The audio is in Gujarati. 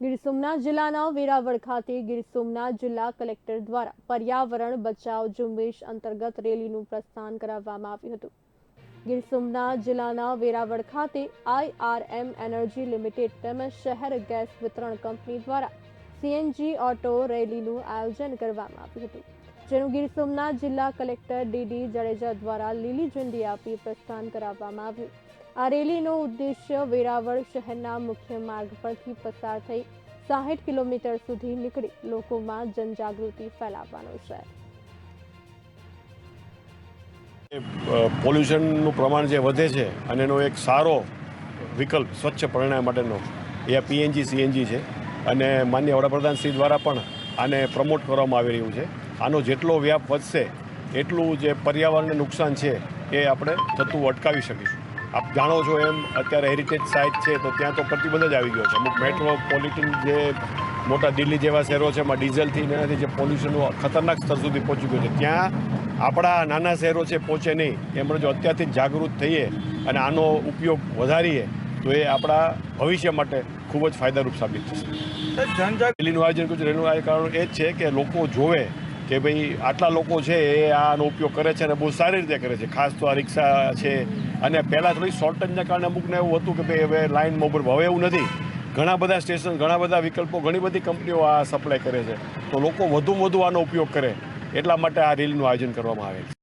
ગીર સોમનાથ જિલ્લાના વેરાવળ ખાતે ગીર સોમનાથ જિલ્લા કલેક્ટર દ્વારા પર્યાવરણ બચાવ ઝુંબેશ અંતર્ગત રેલીનું પ્રસ્થાન કરાવવામાં આવ્યું હતું. ગીર સોમનાથ જિલ્લાના વેરાવળ ખાતે આઈઆરએમ એનર્જી લિમિટેડ તેમજ શહેર ગેસ વિતરણ કંપની દ્વારા સીએનજી ઓટો રેલીનું આયોજન કરવામાં આવ્યું હતું. જેનું ગીર સોમનાથ જિલ્લા કલેક્ટર ડીડી જાડેજા દ્વારા લીલી ઝંડી આપી પ્રસ્થાન કરાવવામાં આવ્યું. આ રેલીનો ઉદ્દેશ્ય વેરાવળ શહેરના મુખ્ય માર્ગ પરથી પસાર થઈ સાહીઠ કિલોમીટર સુધી નીકળી લોકોમાં જનજાગૃતિ ફેલાવવાનો છે. પોલ્યુશનનું પ્રમાણ જે વધે છે અને એનો એક સારો વિકલ્પ સ્વચ્છ પરિણામ માટેનો એ પીએનજી સીએનજી છે અને માન્ય વડાપ્રધાન શ્રી દ્વારા પણ આને પ્રમોટ કરવામાં આવી રહ્યું છે. આનો જેટલો વ્યાપ વધશે, એટલું જે પર્યાવરણને નુકસાન છે એ આપણે થતું અટકાવી શકીશું. આપ જાણો છો એમ અત્યારે હેરિટેજ સાઇટ છે તો ત્યાં તો પ્રતિબંધ જ આવી ગયો છે. અમુક મેટ્રોપોલિટન જે મોટા દિલ્હી જેવા શહેરો છે એમાં ડીઝલથી એનાથી જે પોલ્યુશનનું ખતરનાક સ્તર સુધી પહોંચી ગયું છે. ત્યાં આપણા નાના શહેરો છે પહોંચે નહીં. એમણે જો અત્યારથી જ જાગૃત થઈએ અને આનો ઉપયોગ વધારીએ તો એ આપણા ભવિષ્ય માટે ખૂબ જ ફાયદારૂપ સાબિત થશે. રેલીનું આયોજન કર્યું છે રેલીનું આયોજન કારણ એ જ છે કે લોકો જોવે કે ભાઈ આટલા લોકો છે એ આનો ઉપયોગ કરે છે અને બહુ સારી રીતે કરે છે. ખાસ તો આ રિક્ષા છે અને પહેલાં થોડી શોર્ટેજના કારણે અમુકને એવું હતું કે ભાઈ હવે લાઇન મોબર હવે એવું નથી. ઘણા બધા સ્ટેશન ઘણા બધા વિકલ્પો, ઘણી બધી કંપનીઓ આ સપ્લાય કરે છે. તો લોકો વધુમાં વધુ આનો ઉપયોગ કરે. એટલા માટે આ રેલીનું આયોજન કરવામાં આવે છે.